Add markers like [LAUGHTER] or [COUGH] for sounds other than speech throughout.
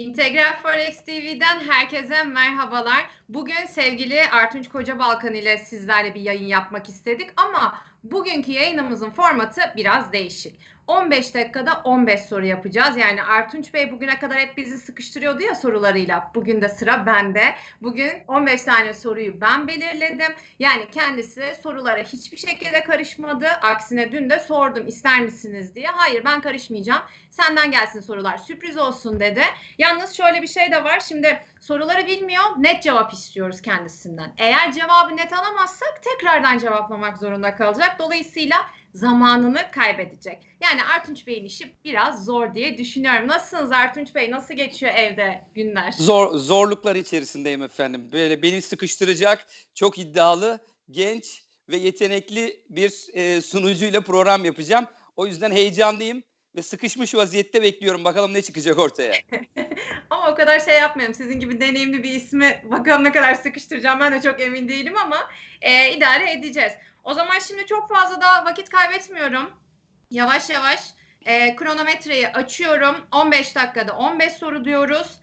İntegral Forex TV'den herkese merhabalar. Bugün sevgili Artunç Kocabalkan ile sizlerle bir yayın yapmak istedik ama bugünkü yayınımızın formatı biraz değişik. 15 dakikada 15 soru yapacağız. Yani Artunç Bey bugüne kadar hep bizi sıkıştırıyordu ya sorularıyla. Bugün de sıra bende. Bugün 15 tane soruyu ben belirledim. Yani kendisi sorulara hiçbir şekilde karışmadı. Aksine dün de sordum ister misiniz diye. Hayır ben karışmayacağım. Senden gelsin sorular sürpriz olsun dedi. Yalnız şöyle bir şey de var. Şimdi soruları bilmiyor. Net cevap istiyoruz kendisinden. Eğer cevabı net alamazsak tekrardan cevaplamak zorunda kalacak. Dolayısıyla zamanını kaybedecek. Yani Artunç Bey'in işi biraz zor diye düşünüyorum. Nasılsınız Artunç Bey? Nasıl geçiyor evde günler? Zor zorluklar içerisindeyim efendim. Böyle beni sıkıştıracak çok iddialı, genç ve yetenekli bir e, sunucuyla program yapacağım. O yüzden heyecanlıyım ve sıkışmış vaziyette bekliyorum. Bakalım ne çıkacak ortaya. [LAUGHS] ama o kadar şey yapmayalım. Sizin gibi deneyimli bir ismi bakalım ne kadar sıkıştıracağım ben de çok emin değilim ama e, idare edeceğiz. O zaman şimdi çok fazla da vakit kaybetmiyorum. Yavaş yavaş e, kronometreyi açıyorum. 15 dakikada 15 soru diyoruz.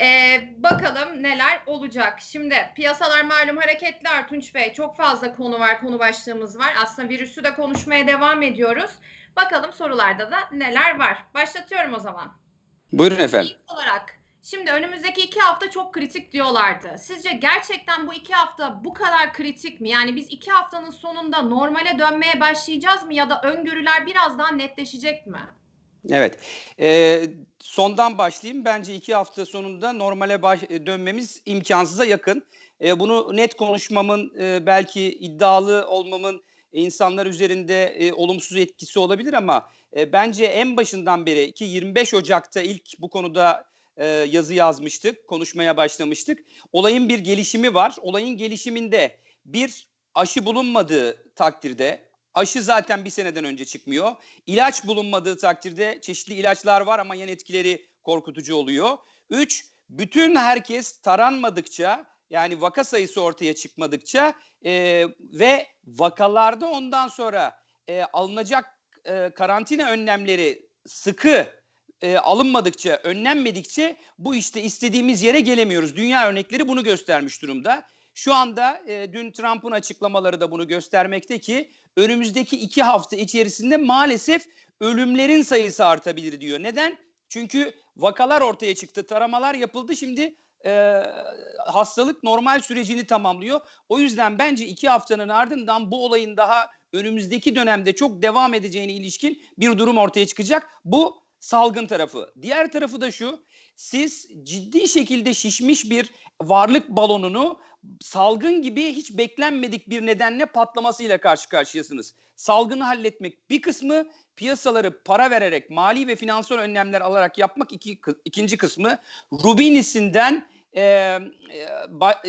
E, bakalım neler olacak. Şimdi piyasalar malum hareketli Artunç Bey. Çok fazla konu var, konu başlığımız var. Aslında virüsü de konuşmaya devam ediyoruz. Bakalım sorularda da neler var. Başlatıyorum o zaman. Buyurun efendim. İlk olarak Şimdi önümüzdeki iki hafta çok kritik diyorlardı. Sizce gerçekten bu iki hafta bu kadar kritik mi? Yani biz iki haftanın sonunda normale dönmeye başlayacağız mı ya da öngörüler biraz daha netleşecek mi? Evet. Ee, sondan başlayayım. Bence iki hafta sonunda normale baş, dönmemiz imkansıza yakın. Ee, bunu net konuşmamın, e, belki iddialı olmamın insanlar üzerinde e, olumsuz etkisi olabilir ama e, bence en başından beri ki 25 Ocak'ta ilk bu konuda e, yazı yazmıştık, konuşmaya başlamıştık. Olayın bir gelişimi var. Olayın gelişiminde bir aşı bulunmadığı takdirde aşı zaten bir seneden önce çıkmıyor. İlaç bulunmadığı takdirde çeşitli ilaçlar var ama yan etkileri korkutucu oluyor. Üç, bütün herkes taranmadıkça yani vaka sayısı ortaya çıkmadıkça e, ve vakalarda ondan sonra e, alınacak e, karantina önlemleri sıkı e, alınmadıkça, önlenmedikçe bu işte istediğimiz yere gelemiyoruz. Dünya örnekleri bunu göstermiş durumda. Şu anda e, dün Trump'ın açıklamaları da bunu göstermekte ki önümüzdeki iki hafta içerisinde maalesef ölümlerin sayısı artabilir diyor. Neden? Çünkü vakalar ortaya çıktı, taramalar yapıldı. Şimdi e, hastalık normal sürecini tamamlıyor. O yüzden bence iki haftanın ardından bu olayın daha önümüzdeki dönemde çok devam edeceğine ilişkin bir durum ortaya çıkacak. Bu salgın tarafı. Diğer tarafı da şu. Siz ciddi şekilde şişmiş bir varlık balonunu salgın gibi hiç beklenmedik bir nedenle patlamasıyla karşı karşıyasınız. Salgını halletmek bir kısmı, piyasaları para vererek mali ve finansal önlemler alarak yapmak iki, ikinci kısmı. Rubinisinden e,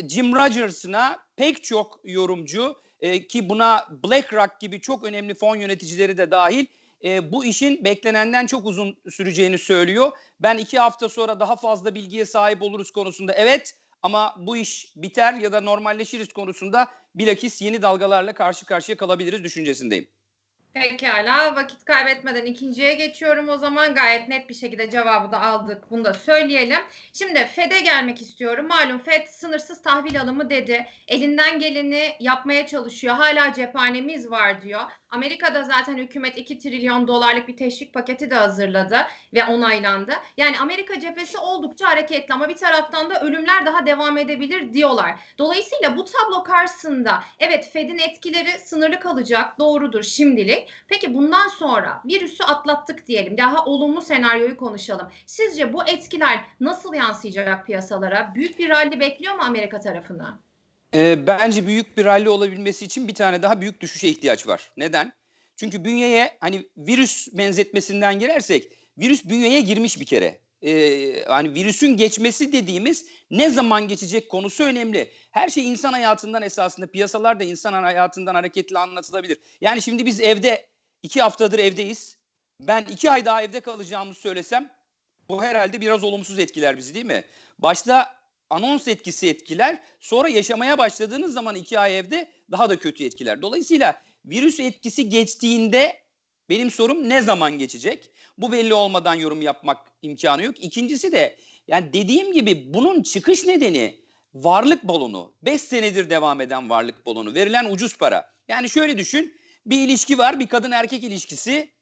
Jim Rogers'ına pek çok yorumcu e, ki buna BlackRock gibi çok önemli fon yöneticileri de dahil e, bu işin beklenenden çok uzun süreceğini söylüyor. Ben iki hafta sonra daha fazla bilgiye sahip oluruz konusunda evet ama bu iş biter ya da normalleşiriz konusunda bilakis yeni dalgalarla karşı karşıya kalabiliriz düşüncesindeyim. Pekala vakit kaybetmeden ikinciye geçiyorum o zaman gayet net bir şekilde cevabı da aldık bunu da söyleyelim. Şimdi FED'e gelmek istiyorum. Malum FED sınırsız tahvil alımı dedi. Elinden geleni yapmaya çalışıyor. Hala cephanemiz var diyor. Amerika'da zaten hükümet 2 trilyon dolarlık bir teşvik paketi de hazırladı ve onaylandı. Yani Amerika cephesi oldukça hareketli ama bir taraftan da ölümler daha devam edebilir diyorlar. Dolayısıyla bu tablo karşısında evet Fed'in etkileri sınırlı kalacak doğrudur şimdilik. Peki bundan sonra virüsü atlattık diyelim. Daha olumlu senaryoyu konuşalım. Sizce bu etkiler nasıl yansıyacak piyasalara? Büyük bir rally bekliyor mu Amerika tarafına? E, bence büyük bir rally olabilmesi için bir tane daha büyük düşüşe ihtiyaç var. Neden? Çünkü bünyeye hani virüs benzetmesinden girersek virüs bünyeye girmiş bir kere. Ee, hani virüsün geçmesi dediğimiz ne zaman geçecek konusu önemli. Her şey insan hayatından esasında piyasalar da insan hayatından hareketli anlatılabilir. Yani şimdi biz evde iki haftadır evdeyiz. Ben iki ay daha evde kalacağımı söylesem bu herhalde biraz olumsuz etkiler bizi değil mi? Başta anons etkisi etkiler. Sonra yaşamaya başladığınız zaman iki ay evde daha da kötü etkiler. Dolayısıyla virüs etkisi geçtiğinde Benim sorum ne zaman geçecek? Bu belli olmadan yorum yapmak imkanı yok. İkincisi de yani dediğim gibi bunun çıkış nedeni varlık balonu. 5 senedir devam eden varlık balonu. Verilen ucuz para. Yani şöyle düşün. Bir ilişki var. Bir kadın erkek ilişkisi.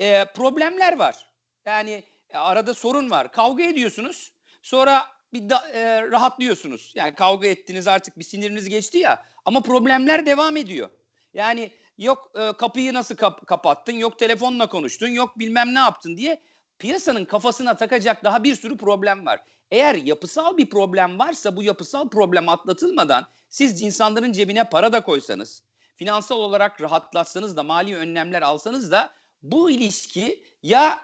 Ee, problemler var. Yani e, arada sorun var. Kavga ediyorsunuz. Sonra bir da, e, rahatlıyorsunuz. Yani kavga ettiniz artık bir siniriniz geçti ya. Ama problemler devam ediyor. Yani yok e, kapıyı nasıl kap- kapattın, yok telefonla konuştun, yok bilmem ne yaptın diye piyasanın kafasına takacak daha bir sürü problem var. Eğer yapısal bir problem varsa bu yapısal problem atlatılmadan siz insanların cebine para da koysanız, finansal olarak rahatlatsanız da mali önlemler alsanız da bu ilişki ya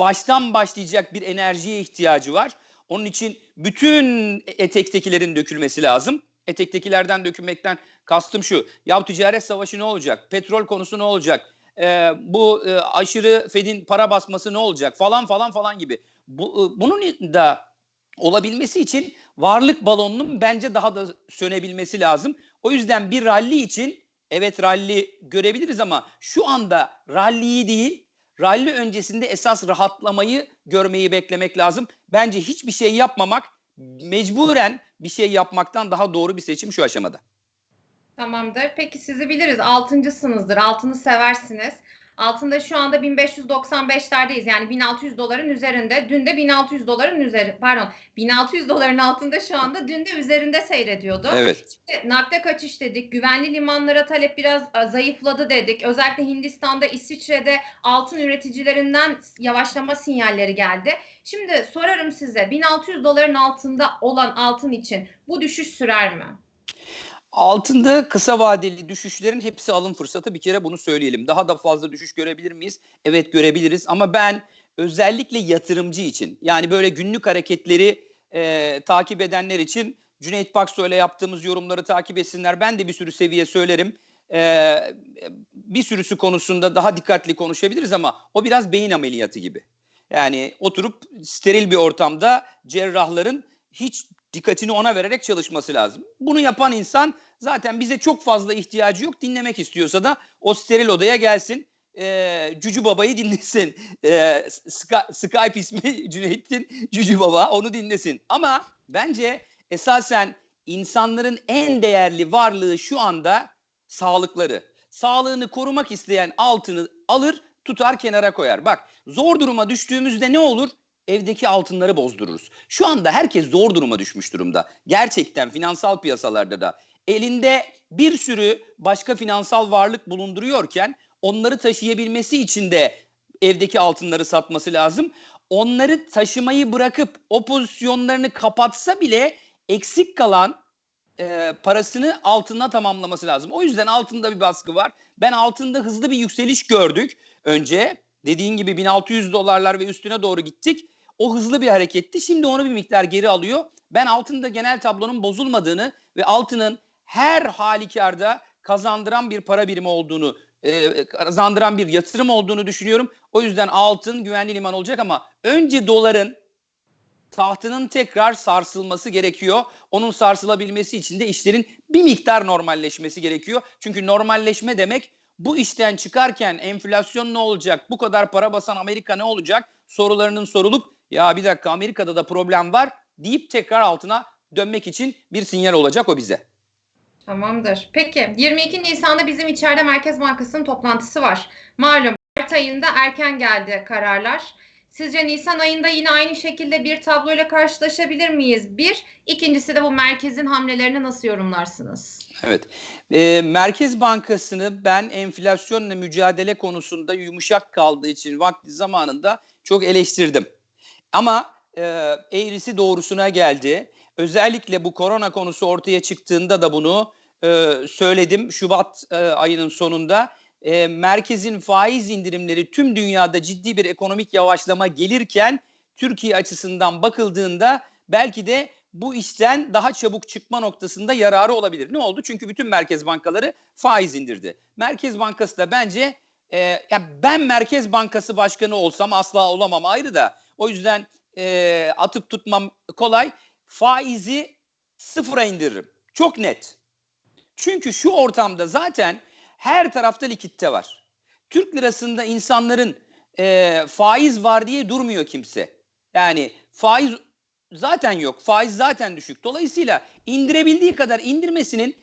baştan başlayacak bir enerjiye ihtiyacı var. Onun için bütün etektekilerin dökülmesi lazım. Etektekilerden dökülmekten kastım şu. Ya ticaret savaşı ne olacak? Petrol konusu ne olacak? Ee, bu e, aşırı Fed'in para basması ne olacak? Falan falan falan gibi. Bu, e, bunun da olabilmesi için varlık balonunun bence daha da sönebilmesi lazım. O yüzden bir rally için evet rally görebiliriz ama şu anda rally'yi değil rally öncesinde esas rahatlamayı görmeyi beklemek lazım. Bence hiçbir şey yapmamak mecburen bir şey yapmaktan daha doğru bir seçim şu aşamada. Tamamdır. Peki sizi biliriz. Altıncısınızdır. Altını seversiniz. Altında şu anda 1595'lerdeyiz. Yani 1600 doların üzerinde. Dün de 1600 doların üzeri pardon 1600 doların altında şu anda dün de üzerinde seyrediyordu. Evet. İşte nakde kaçış dedik. Güvenli limanlara talep biraz e, zayıfladı dedik. Özellikle Hindistan'da, İsviçre'de altın üreticilerinden yavaşlama sinyalleri geldi. Şimdi sorarım size 1600 doların altında olan altın için bu düşüş sürer mi? Altında kısa vadeli düşüşlerin hepsi alım fırsatı bir kere bunu söyleyelim. Daha da fazla düşüş görebilir miyiz? Evet görebiliriz ama ben özellikle yatırımcı için yani böyle günlük hareketleri e, takip edenler için Cüneyt Pakso ile yaptığımız yorumları takip etsinler. Ben de bir sürü seviye söylerim. E, bir sürüsü konusunda daha dikkatli konuşabiliriz ama o biraz beyin ameliyatı gibi. Yani oturup steril bir ortamda cerrahların hiç dikkatini ona vererek çalışması lazım. Bunu yapan insan zaten bize çok fazla ihtiyacı yok. Dinlemek istiyorsa da o steril odaya gelsin. E, Cücü Baba'yı dinlesin. E, Skype ismi [LAUGHS] Cüneyt'in Cücü Baba onu dinlesin. Ama bence esasen insanların en değerli varlığı şu anda sağlıkları. Sağlığını korumak isteyen altını alır tutar kenara koyar. Bak zor duruma düştüğümüzde ne olur? evdeki altınları bozdururuz. Şu anda herkes zor duruma düşmüş durumda. Gerçekten finansal piyasalarda da elinde bir sürü başka finansal varlık bulunduruyorken onları taşıyabilmesi için de evdeki altınları satması lazım. Onları taşımayı bırakıp o pozisyonlarını kapatsa bile eksik kalan e, parasını altına tamamlaması lazım. O yüzden altında bir baskı var. Ben altında hızlı bir yükseliş gördük önce. Dediğin gibi 1600 dolarlar ve üstüne doğru gittik. O hızlı bir hareketti. Şimdi onu bir miktar geri alıyor. Ben altında genel tablonun bozulmadığını ve altının her halükarda kazandıran bir para birimi olduğunu, e, kazandıran bir yatırım olduğunu düşünüyorum. O yüzden altın güvenli liman olacak ama önce doların tahtının tekrar sarsılması gerekiyor. Onun sarsılabilmesi için de işlerin bir miktar normalleşmesi gerekiyor. Çünkü normalleşme demek bu işten çıkarken enflasyon ne olacak? Bu kadar para basan Amerika ne olacak? Sorularının sorulup ya bir dakika Amerika'da da problem var deyip tekrar altına dönmek için bir sinyal olacak o bize. Tamamdır. Peki 22 Nisan'da bizim içeride Merkez Bankası'nın toplantısı var. Malum Mart ayında erken geldi kararlar. Sizce Nisan ayında yine aynı şekilde bir tabloyla karşılaşabilir miyiz? Bir. İkincisi de bu merkezin hamlelerini nasıl yorumlarsınız? Evet. E, Merkez Bankası'nı ben enflasyonla mücadele konusunda yumuşak kaldığı için vakti zamanında çok eleştirdim. Ama e, eğrisi doğrusuna geldi. Özellikle bu korona konusu ortaya çıktığında da bunu e, söyledim. Şubat e, ayının sonunda e, merkezin faiz indirimleri tüm dünyada ciddi bir ekonomik yavaşlama gelirken Türkiye açısından bakıldığında belki de bu işten daha çabuk çıkma noktasında yararı olabilir. Ne oldu? Çünkü bütün merkez bankaları faiz indirdi. Merkez Bankası da bence e, ya ben Merkez Bankası Başkanı olsam asla olamam ayrı da o yüzden e, atıp tutmam kolay. Faizi sıfıra indiririm. Çok net. Çünkü şu ortamda zaten her tarafta likitte var. Türk lirasında insanların e, faiz var diye durmuyor kimse. Yani faiz zaten yok. Faiz zaten düşük. Dolayısıyla indirebildiği kadar indirmesinin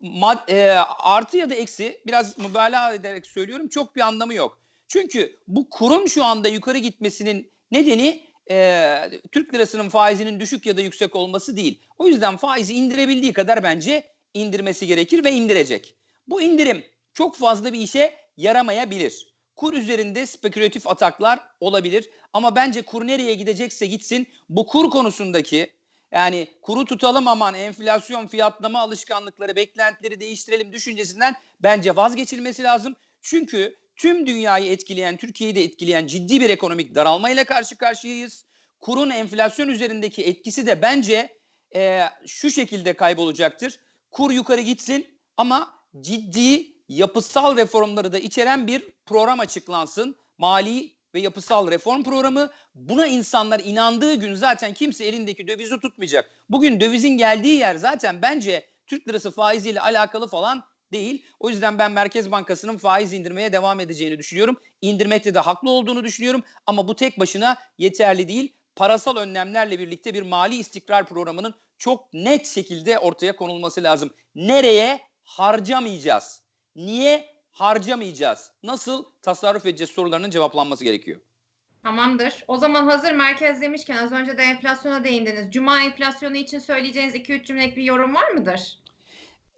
mad, e, artı ya da eksi biraz mübalağa ederek söylüyorum çok bir anlamı yok. Çünkü bu kurun şu anda yukarı gitmesinin nedeni e, Türk lirasının faizinin düşük ya da yüksek olması değil. O yüzden faizi indirebildiği kadar bence indirmesi gerekir ve indirecek. Bu indirim çok fazla bir işe yaramayabilir. Kur üzerinde spekülatif ataklar olabilir ama bence kur nereye gidecekse gitsin bu kur konusundaki yani kuru tutalım aman enflasyon fiyatlama alışkanlıkları beklentileri değiştirelim düşüncesinden bence vazgeçilmesi lazım. Çünkü tüm dünyayı etkileyen Türkiye'yi de etkileyen ciddi bir ekonomik daralmayla karşı karşıyayız. Kurun enflasyon üzerindeki etkisi de bence e, şu şekilde kaybolacaktır. Kur yukarı gitsin ama ciddi yapısal reformları da içeren bir program açıklansın. Mali ve yapısal reform programı. Buna insanlar inandığı gün zaten kimse elindeki dövizi tutmayacak. Bugün dövizin geldiği yer zaten bence Türk lirası faiziyle alakalı falan değil. O yüzden ben Merkez Bankası'nın faiz indirmeye devam edeceğini düşünüyorum. İndirmekte de haklı olduğunu düşünüyorum ama bu tek başına yeterli değil. Parasal önlemlerle birlikte bir mali istikrar programının çok net şekilde ortaya konulması lazım. Nereye harcamayacağız? Niye harcamayacağız? Nasıl tasarruf edeceğiz sorularının cevaplanması gerekiyor. Tamamdır. O zaman hazır merkez demişken az önce de enflasyona değindiniz. Cuma enflasyonu için söyleyeceğiniz 2-3 cümlelik bir yorum var mıdır?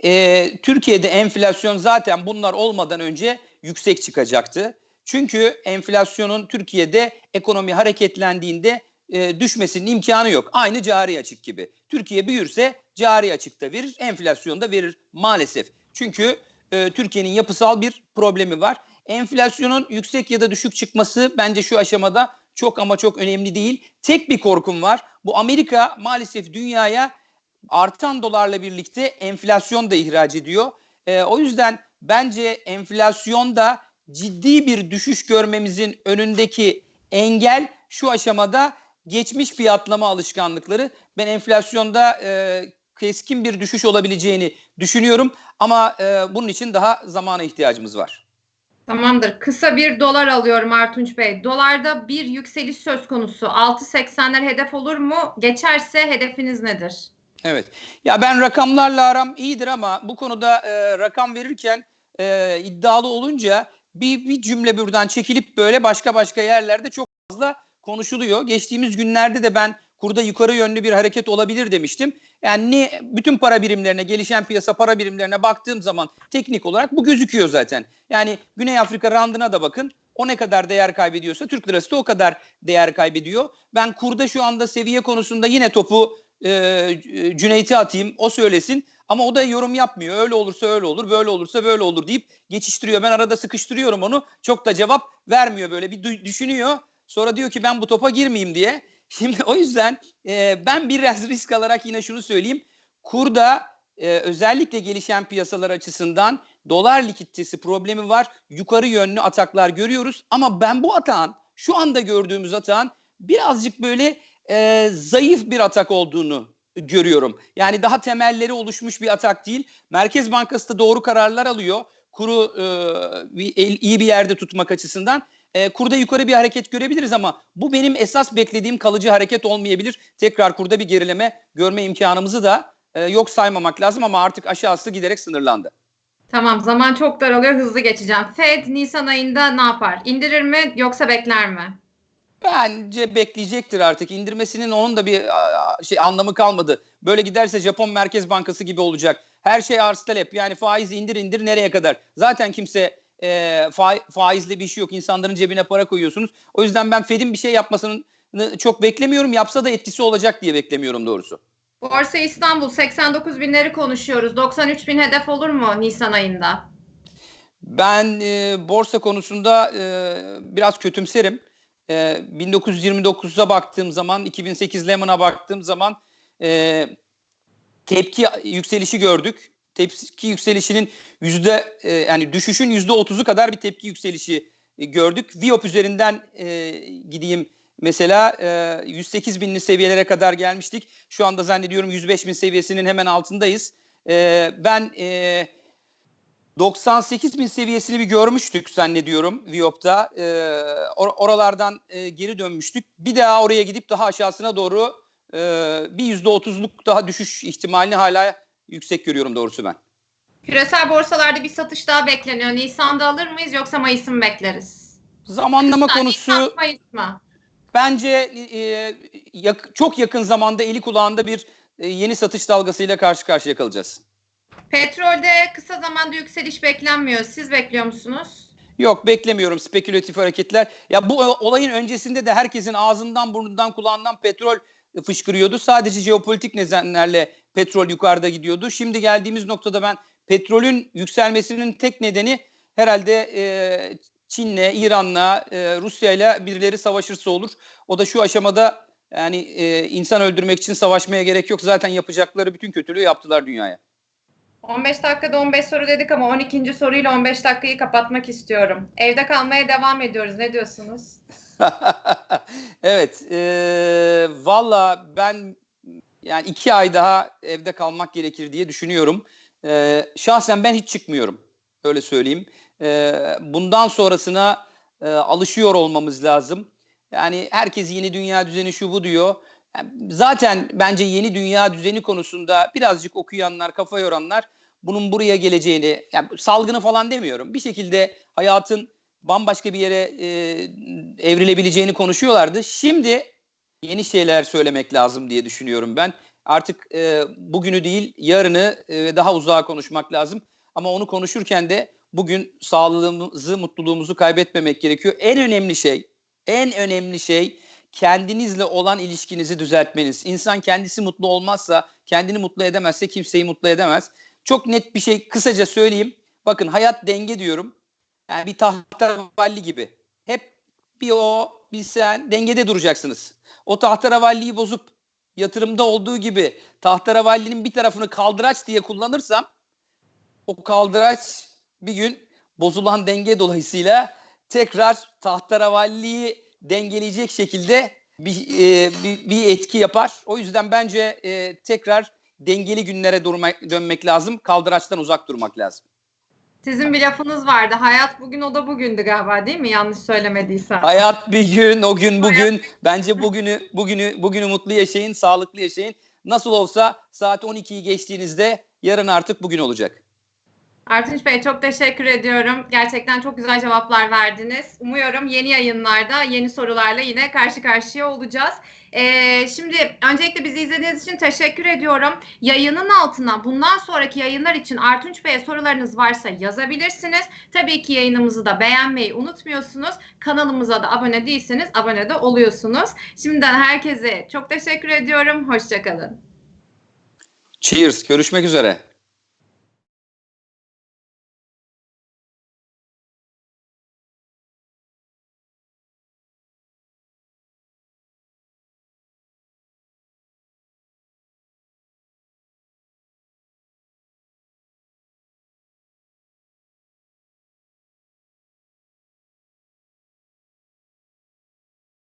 Ee, Türkiye'de enflasyon zaten bunlar olmadan önce yüksek çıkacaktı. Çünkü enflasyonun Türkiye'de ekonomi hareketlendiğinde e, düşmesinin imkanı yok. Aynı cari açık gibi. Türkiye büyürse cari açıkta verir, enflasyon da verir maalesef. Çünkü e, Türkiye'nin yapısal bir problemi var. Enflasyonun yüksek ya da düşük çıkması bence şu aşamada çok ama çok önemli değil. Tek bir korkum var. Bu Amerika maalesef dünyaya artan dolarla birlikte enflasyon da ihraç ediyor. E, o yüzden bence enflasyonda ciddi bir düşüş görmemizin önündeki engel şu aşamada geçmiş fiyatlama alışkanlıkları. Ben enflasyonda e, keskin bir düşüş olabileceğini düşünüyorum ama e, bunun için daha zamana ihtiyacımız var. Tamamdır. Kısa bir dolar alıyorum Artunç Bey. Dolarda bir yükseliş söz konusu. 6.80'ler hedef olur mu? Geçerse hedefiniz nedir? Evet. Ya ben rakamlarla aram iyidir ama bu konuda e, rakam verirken e, iddialı olunca bir, bir cümle buradan çekilip böyle başka başka yerlerde çok fazla konuşuluyor. Geçtiğimiz günlerde de ben kurda yukarı yönlü bir hareket olabilir demiştim. Yani ne, bütün para birimlerine, gelişen piyasa para birimlerine baktığım zaman teknik olarak bu gözüküyor zaten. Yani Güney Afrika randına da bakın. O ne kadar değer kaybediyorsa Türk lirası da o kadar değer kaybediyor. Ben kurda şu anda seviye konusunda yine topu e, Cüneyt'e atayım o söylesin ama o da yorum yapmıyor. Öyle olursa öyle olur, böyle olursa böyle olur deyip geçiştiriyor. Ben arada sıkıştırıyorum onu. Çok da cevap vermiyor böyle bir düşünüyor. Sonra diyor ki ben bu topa girmeyeyim diye. [LAUGHS] Şimdi o yüzden e, ben biraz risk alarak yine şunu söyleyeyim. Kurda e, özellikle gelişen piyasalar açısından dolar likiditesi problemi var. Yukarı yönlü ataklar görüyoruz. Ama ben bu atağın şu anda gördüğümüz atağın birazcık böyle e, zayıf bir atak olduğunu görüyorum. Yani daha temelleri oluşmuş bir atak değil. Merkez Bankası da doğru kararlar alıyor. Kuru e, iyi bir yerde tutmak açısından. E, kurda yukarı bir hareket görebiliriz ama bu benim esas beklediğim kalıcı hareket olmayabilir. Tekrar kurda bir gerileme görme imkanımızı da e, yok saymamak lazım ama artık aşağısı giderek sınırlandı. Tamam zaman çok daralıyor hızlı geçeceğim. Fed Nisan ayında ne yapar? İndirir mi yoksa bekler mi? Bence bekleyecektir artık. İndirmesinin onun da bir şey anlamı kalmadı. Böyle giderse Japon Merkez Bankası gibi olacak. Her şey arz talep. Yani faiz indir indir nereye kadar? Zaten kimse e, faizli bir şey yok. İnsanların cebine para koyuyorsunuz. O yüzden ben Fed'in bir şey yapmasını çok beklemiyorum. Yapsa da etkisi olacak diye beklemiyorum doğrusu. Borsa İstanbul 89 binleri konuşuyoruz. 93 bin hedef olur mu Nisan ayında? Ben e, borsa konusunda e, biraz kötümserim. E, 1929'a baktığım zaman, 2008 Lehman'a baktığım zaman e, tepki yükselişi gördük. Tepki yükselişinin yüzde e, yani düşüşün yüzde otuzu kadar bir tepki yükselişi e, gördük. Viop üzerinden e, gideyim mesela e, 108 binli seviyelere kadar gelmiştik. Şu anda zannediyorum 105 bin seviyesinin hemen altındayız. E, ben e, 98 bin seviyesini bir görmüştük zannediyorum Viyop'ta. Ee, or- oralardan e, geri dönmüştük. Bir daha oraya gidip daha aşağısına doğru e, bir yüzde otuzluk daha düşüş ihtimalini hala yüksek görüyorum doğrusu ben. Küresel borsalarda bir satış daha bekleniyor. Nisan'da alır mıyız yoksa Mayıs'ı mı bekleriz? Zamanlama Nisan, konusu Nisan, Mayıs mı? bence e, yak- çok yakın zamanda eli kulağında bir e, yeni satış dalgasıyla karşı karşıya kalacağız. Petrolde kısa zamanda yükseliş beklenmiyor. Siz bekliyor musunuz? Yok beklemiyorum spekülatif hareketler. Ya bu olayın öncesinde de herkesin ağzından burnundan kulağından petrol fışkırıyordu. Sadece jeopolitik nedenlerle petrol yukarıda gidiyordu. Şimdi geldiğimiz noktada ben petrolün yükselmesinin tek nedeni herhalde e, Çin'le, İran'la, e, Rusya'yla birileri savaşırsa olur. O da şu aşamada yani e, insan öldürmek için savaşmaya gerek yok. Zaten yapacakları bütün kötülüğü yaptılar dünyaya. 15 dakikada 15 soru dedik ama 12. soruyla 15 dakikayı kapatmak istiyorum. Evde kalmaya devam ediyoruz. Ne diyorsunuz? [LAUGHS] evet. E, Valla ben yani iki ay daha evde kalmak gerekir diye düşünüyorum. E, şahsen ben hiç çıkmıyorum. Öyle söyleyeyim. E, bundan sonrasına e, alışıyor olmamız lazım. Yani herkes yeni dünya düzeni şu bu diyor. Zaten bence yeni dünya düzeni konusunda birazcık okuyanlar, kafa yoranlar bunun buraya geleceğini, yani salgını falan demiyorum. Bir şekilde hayatın bambaşka bir yere e, evrilebileceğini konuşuyorlardı. Şimdi yeni şeyler söylemek lazım diye düşünüyorum ben. Artık e, bugünü değil yarını e, ve daha uzağa konuşmak lazım. Ama onu konuşurken de bugün sağlığımızı, mutluluğumuzu kaybetmemek gerekiyor. En önemli şey, en önemli şey kendinizle olan ilişkinizi düzeltmeniz. İnsan kendisi mutlu olmazsa, kendini mutlu edemezse kimseyi mutlu edemez. Çok net bir şey kısaca söyleyeyim. Bakın hayat denge diyorum. Yani bir tahterevalli gibi. Hep bir o bir sen dengede duracaksınız. O tahterevalliyi bozup yatırımda olduğu gibi tahterevalinin bir tarafını kaldıraç diye kullanırsam o kaldıraç bir gün bozulan denge dolayısıyla tekrar tahterevalliyi dengeleyecek şekilde bir, e, bir, bir etki yapar. O yüzden bence e, tekrar dengeli günlere durmak, dönmek lazım. Kaldıraçtan uzak durmak lazım. Sizin bir lafınız vardı. Hayat bugün o da bugündü galiba değil mi? Yanlış söylemediysem. Hayat bir gün, o gün bugün. Bence bugünü bugünü bugünü mutlu yaşayın, sağlıklı yaşayın. Nasıl olsa saat 12'yi geçtiğinizde yarın artık bugün olacak. Artunç Bey çok teşekkür ediyorum. Gerçekten çok güzel cevaplar verdiniz. Umuyorum yeni yayınlarda yeni sorularla yine karşı karşıya olacağız. Ee, şimdi öncelikle bizi izlediğiniz için teşekkür ediyorum. Yayının altına bundan sonraki yayınlar için Artunç Bey'e sorularınız varsa yazabilirsiniz. Tabii ki yayınımızı da beğenmeyi unutmuyorsunuz. Kanalımıza da abone değilseniz abone de oluyorsunuz. Şimdiden herkese çok teşekkür ediyorum. Hoşçakalın. Cheers. Görüşmek üzere.